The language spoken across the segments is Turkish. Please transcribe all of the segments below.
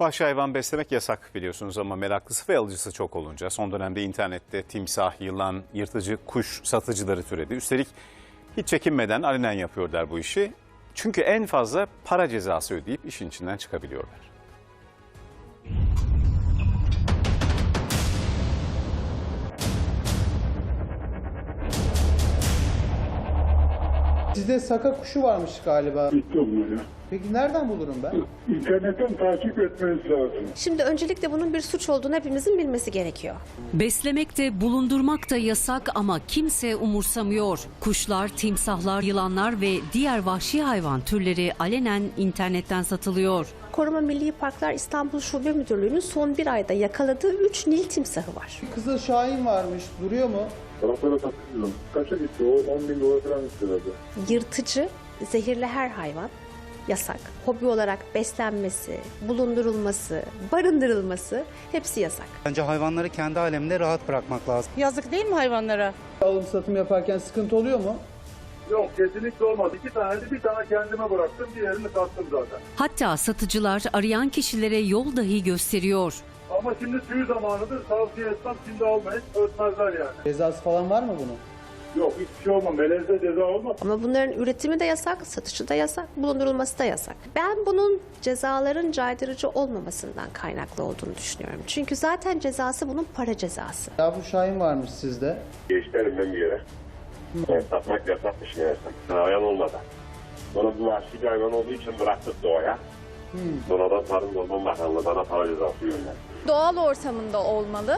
Vahşi hayvan beslemek yasak biliyorsunuz ama meraklısı ve alıcısı çok olunca son dönemde internette timsah, yılan, yırtıcı kuş satıcıları türedi. Üstelik hiç çekinmeden alenen yapıyorlar bu işi. Çünkü en fazla para cezası ödeyip işin içinden çıkabiliyorlar. Sizde saka kuşu varmış galiba. Bitti onları. Peki nereden bulurum ben? İnternetten takip etmeniz lazım. Şimdi öncelikle bunun bir suç olduğunu hepimizin bilmesi gerekiyor. Beslemek de bulundurmak da yasak ama kimse umursamıyor. Kuşlar, timsahlar, yılanlar ve diğer vahşi hayvan türleri alenen internetten satılıyor. Koruma Milli Parklar İstanbul Şube Müdürlüğü'nün son bir ayda yakaladığı 3 Nil timsahı var. Kızıl Şahin varmış. Duruyor mu? Taraflara satılıyor. Kaça gitti o? 10 bin dolar falan istiyordu. Yırtıcı, zehirli her hayvan yasak. Hobi olarak beslenmesi, bulundurulması, barındırılması hepsi yasak. Bence hayvanları kendi aleminde rahat bırakmak lazım. Yazık değil mi hayvanlara? Alım satım yaparken sıkıntı oluyor mu? Yok kesinlikle olmaz. İki tane de bir tane kendime bıraktım. Diğerini sattım zaten. Hatta satıcılar arayan kişilere yol dahi gösteriyor. Ama şimdi tüy zamanıdır. Tavsiye etmem. Şimdi almayın. Örtmezler yani. Cezası falan var mı bunun? Yok hiçbir şey olmaz. Melezde ceza olmaz. Ama bunların üretimi de yasak, satışı da yasak, bulundurulması da yasak. Ben bunun cezaların caydırıcı olmamasından kaynaklı olduğunu düşünüyorum. Çünkü zaten cezası bunun para cezası. Yavru Şahin varmış sizde. Geçti elimden bir yere. Evet, satmak yasakmış meğersem. Hayvan olmadı. Sonra bu vahşi bir hayvan olduğu için bıraktık doğaya. Sonradan Tarım Orman Bakanlığı bana para cezası gönderdi. doğal ortamında olmalı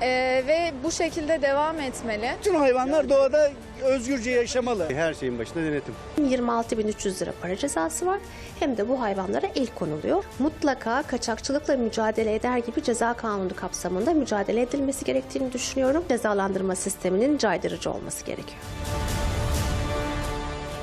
Ee, ve bu şekilde devam etmeli. Bütün hayvanlar doğada özgürce yaşamalı. Her şeyin başında denetim. 26.300 lira para cezası var. Hem de bu hayvanlara el konuluyor. Mutlaka kaçakçılıkla mücadele eder gibi ceza kanunu kapsamında mücadele edilmesi gerektiğini düşünüyorum. Cezalandırma sisteminin caydırıcı olması gerekiyor.